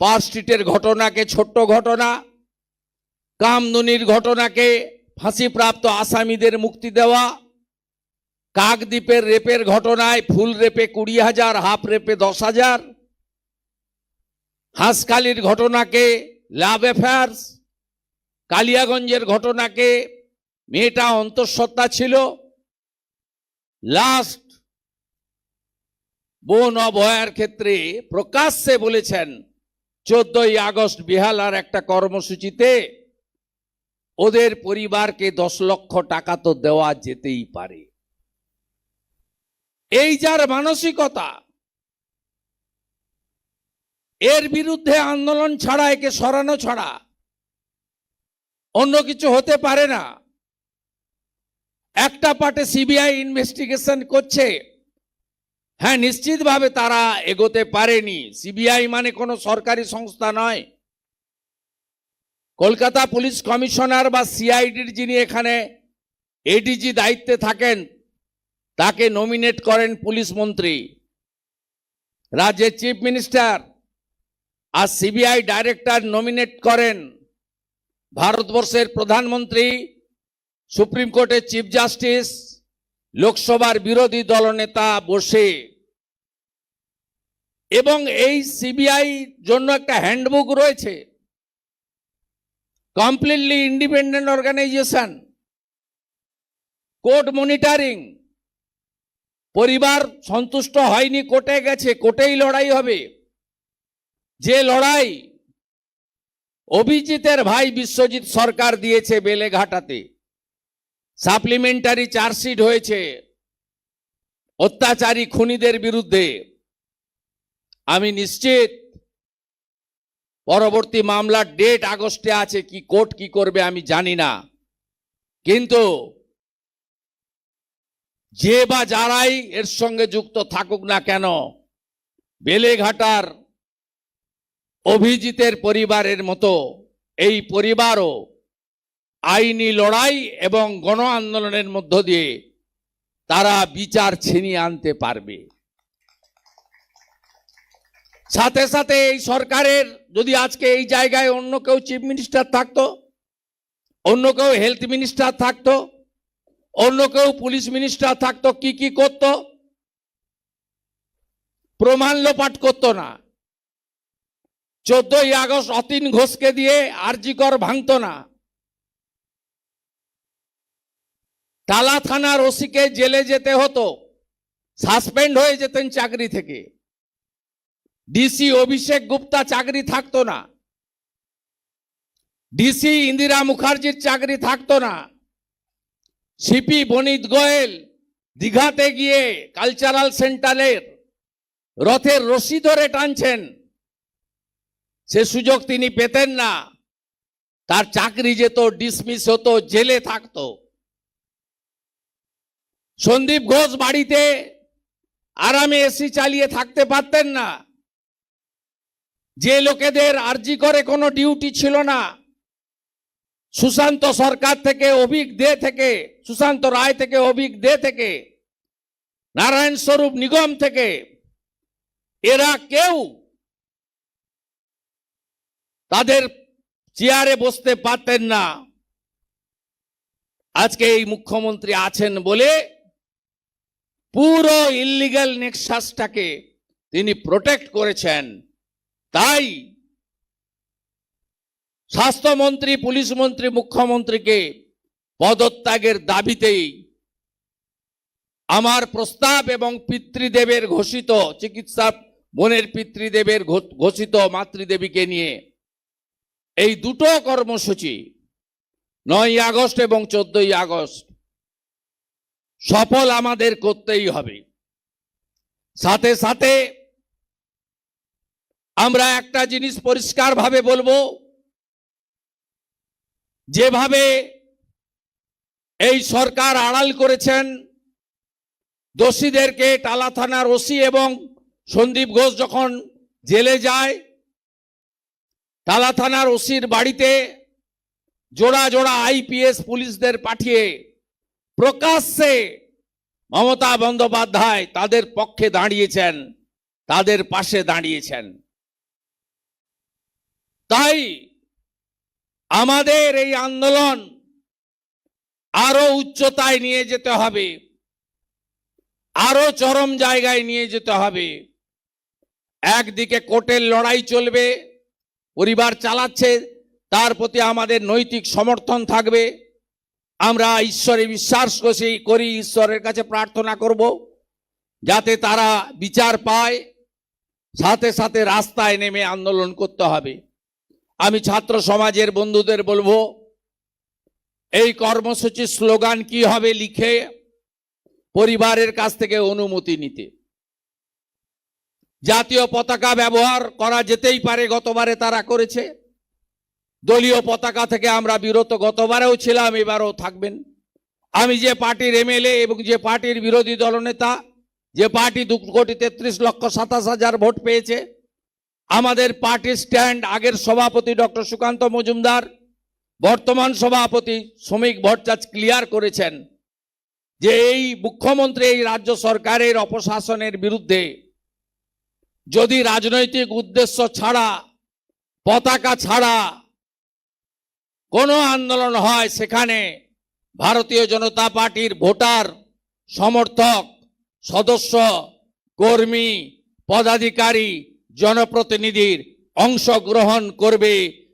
Park স্ট্রিটের ঘটনাকে ছোট্ট ঘটনা, কামদুনির ঘটনাকে ফাঁসিপ্রাপ্ত আসামিদের মুক্তি দেওয়া, কাকদ্বীপের রেপের ঘটনায় ফুল রেপে কুড়ি হাজার, হাফ রেপে দশ হাজার, হাঁসখালির ঘটনাকে লাভ অ্যাফেয়ার্স, কালিয়াগঞ্জের ঘটনাকে মেয়েটা অন্তঃসত্ত্বা ছিল, লাস্ট বোন অভয়ার ক্ষেত্রে প্রকাশ্যে বলেছেন চোদ্দই আগস্ট বিহালার একটা কর্মসূচিতে ওদের পরিবারকে দশ লক্ষ টাকা তো দেওয়া যেতেই পারে। এই যার মানসিকতা, এর বিরুদ্ধে আন্দোলন ছাড়া, একে সরানো ছাড়া অন্য কিছু হতে পারে না। একটা পার্টে সিবিআই ইনভেস্টিগেশন করছে। হ্যাঁ নিশ্চিতভাবে তারা এগোতে পারেনি। সিবিআই মানে কোনো সরকারি সংস্থা নয়। কলকাতা পুলিশ কমিশনার বা সিআইডির যিনি এখানে এডিজি দায়িত্বে থাকেন, তাকে নমিনেট করেন পুলিশ মন্ত্রী। রাজ্যের চিফ মিনিস্টার আর সিবিআই ডাইরেক্টর নমিনেট করেন ভারতবর্ষের প্রধানমন্ত্রী, সুপ্রিম কোর্টের চিফ জাস্টিস লোকসভার বিরোধী দলনেতা বসে। এবং এই সিবিআই জন্য একটা হ্যান্ডবুক রয়েছে। Completely independent organisation court monitoring পরিবার সন্তুষ্ট হয়নি, কোর্টে গেছে, কোর্টেই লড়াই হবে। যে লড়াই অভিজিতের ভাই বিশ্বজিৎ সরকার দিয়েছে বেলেঘাটাতে। সাপ্লিমেন্টারি চার্জশিট হয়েছে। অত্যাচারী খুনিদের বিরুদ্ধে। আমি নিশ্চিত পরবর্তী মামলার ডেট আগস্টে আছে, কি কোর্ট কি করবে আমি জানি না। কিন্তু যে বা যারাই এর সঙ্গে যুক্ত থাকুক না কেন, বেলেঘাটার অভিজিতের পরিবারের মতো এই পরিবারও আইনি লড়াই এবং গণ আন্দোলনের মধ্য দিয়ে তারা বিচার ছিনিয়ে আনতে পারবে। সাথে সাথে এই সরকারের যদি আজকে এই জায়গায় অন্য কেউ চিফ মিনিস্টার থাকতো, অন্য কেউ হেলথ মিনিস্টার থাকতো, অন্য কেউ পুলিশ মিনিস্টার থাকতো, কি কি করত? প্রমাণ লোপাট করতো না। চোদ্দই আগস্ট অতীন ঘোষকে দিয়ে আরজিকর ভাঙতো না। টালা থানার ওসিকে জেলে যেতে হতো, সাসপেন্ড হয়ে যেতেন চাকরি থেকে। ডিসি অভিষেক গুপ্তা চাকরি থাকতো না। ডিসি ইন্দিরা মুখার্জির চাকরি থাকতো না। সিপি বনিত গোয়েল দীঘাতে গিয়ে কালচারাল সেন্টারের রথের রশি ধরে টানছেন। সে সুযোগ তিনি পেতেন না। তার চাকরি যেত ডিসমিস হতো, জেলে থাকতো। সন্দীপ ঘোষ বাড়িতে আরামে এসি চালিয়ে থাকতে পারতেন না। যে লোকেদের আর্জি করে কোনো ডিউটি ছিল না, সুশান্ত সরকার থেকে, অভিক দে থেকে, সুশান্ত রায় থেকে, অভিক দে থেকে, নারায়ণ স্বরূপ নিগম থেকে, এরা কেউ তাদের চেয়ারে বসতে পারতেন না। আজকে এই মুখ্যমন্ত্রী আছেন বলে পুরো ইলিগাল নেক্সাসটাকে তিনি প্রোটেক্ট করেছেন। তাই স্বাস্থ্যমন্ত্রী পুলিশ মন্ত্রী মুখ্যমন্ত্রীকে পদত্যাগের দাবিতেই আমার প্রস্তাব এবং পিতৃদেবের ঘোষিত চিকিৎসা বোনের পিতৃদেবের ঘোষিত মাতৃদেবীকে নিয়ে এই দুটো কর্মসূচি নয় আগস্ট এবং চোদ্দই আগস্ট, সফল আমাদের করতেই হবে। সাথে সাথে আমরা একটা জিনিস পরিষ্কারভাবে বলব। যেভাবে এই সরকার আড়াল করেছেন, দোষীদেরকে টালা থানার ওসি এবং সন্দীপ ঘোষ যখন জেলে যায়, টালা থানার ওসির বাড়িতে জোড়া জোড়া আইপিএস পুলিশদের পাঠিয়ে প্রকাশ্যে মমতা বন্দ্যোপাধ্যায় তাদের পক্ষে দাঁড়িয়েছেন, তাদের পাশে দাঁড়িয়েছেন। তাই আমাদের এই আন্দোলন আরও উচ্চতায় নিয়ে যেতে হবে, আরও চরম জায়গায় নিয়ে যেতে হবে। একদিকে কোর্টের লড়াই চলবে, পরিবার চালাচ্ছে, তার প্রতি আমাদের নৈতিক সমর্থন থাকবে। আমরা ঈশ্বরে বিশ্বাস করি করি ঈশ্বরের কাছে প্রার্থনা করব, যাতে তারা বিচার পায়, সাথে সাথে রাস্তায় নেমে আন্দোলন করতে হবে। আমি ছাত্র সমাজের বন্ধুদের বলব, এই কর্মসূচির স্লোগান কি হবে লিখে পরিবারের কাছ থেকে অনুমতি নিতে। জাতীয় পতাকা ব্যবহার করা যেতেই পারে, গতবারে তারা করেছে। দলীয় পতাকা থেকে আমরা বিরত, গতবারেও ছিলাম, এবারও থাকবেন। আমি যে পার্টির এমএলএ এবং যে পার্টির বিরোধী দলনেতা, যে পার্টি দু কোটি তেত্রিশ লক্ষ সাতাশ হাজার ভোট পেয়েছে আমাদের পার্টি স্ট্যান্ড আগের সভাপতি ডক্টর সুকান্ত মজুমদার, বর্তমান সভাপতি শ্রমিক ভট্টাচ ক্লিয়ার করেছেন যে এই মুখ্যমন্ত্রী এই রাজ্য সরকারের অপশাসনের বিরুদ্ধে যদি রাজনৈতিক উদ্দেশ্য ছাড়া, পতাকা ছাড়া কোনো আন্দোলন হয়, সেখানে ভারতীয় জনতা পার্টির ভোটার, সমর্থক, সদস্য, কর্মী, পদাধিকারী জনপ্রতিনিধির অংশগ্রহণ করবে,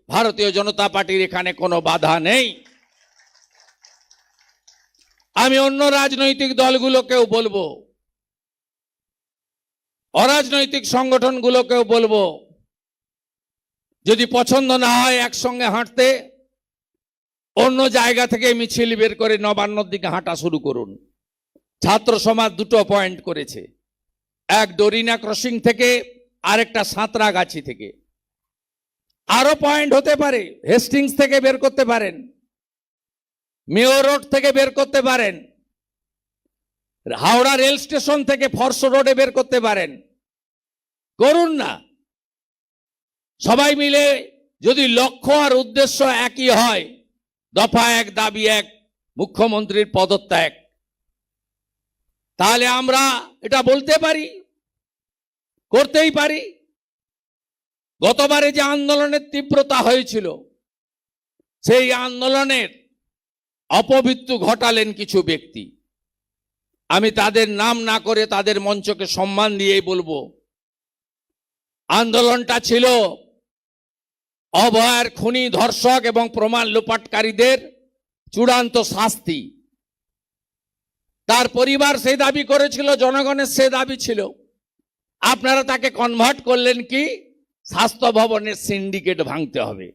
ভারতীয় জনতা পার্টির এখানে কোনো বাধা নেই। আমি অন্য রাজনৈতিক দলগুলোকেও বলব, অরাজনৈতিক সংগঠনগুলোকেও বলব, যদি পছন্দ না হয় একসঙ্গে হাঁটতে, অন্য জায়গা থেকে মিছিল বের করে নবান্নর দিকে হাঁটা শুরু করুন। ছাত্র সমাজ দুটো পয়েন্ট করেছে। এক ডরিনা ক্রসিং থেকে আরেকটা সাঁতরাগাছি থেকে। আরও পয়েন্ট হতে পারে হেস্টিংস থেকে বের করতে পারেন মেয়র রোড থেকে বের করতে পারেন, হাওড়া রেল স্টেশন থেকে ফর্স রোডে বের করতে পারেন। করুন না। সবাই মিলে যদি লক্ষ্য আর উদ্দেশ্য একই হয়, দফা এক, দাবি এক, মুখ্যমন্ত্রীর পদত্যাগ। তাহলে আমরা এটা বলতে পারি করতেই পারি। গতবারে যে আন্দোলনের তীব্রতা হয়েছিল, সেই আন্দোলনের অপমৃত্যু ঘটালেন কিছু ব্যক্তি। আমি তাদের নাম না করে তাদের মঞ্চকে সম্মান দিয়েই বলব, আন্দোলনটা ছিল অভয়ার খুনি ধর্ষক এবং প্রমাণ লোপাটকারীদের চূড়ান্ত শাস্তি। তার পরিবার সেই দাবি করেছিল, জনগণের সে দাবি ছিল। আপনারা তাকে কনভার্ট করলেন কি? স্বাস্থ্য ভবনের সিন্ডিকেট ভাঙতে হবে।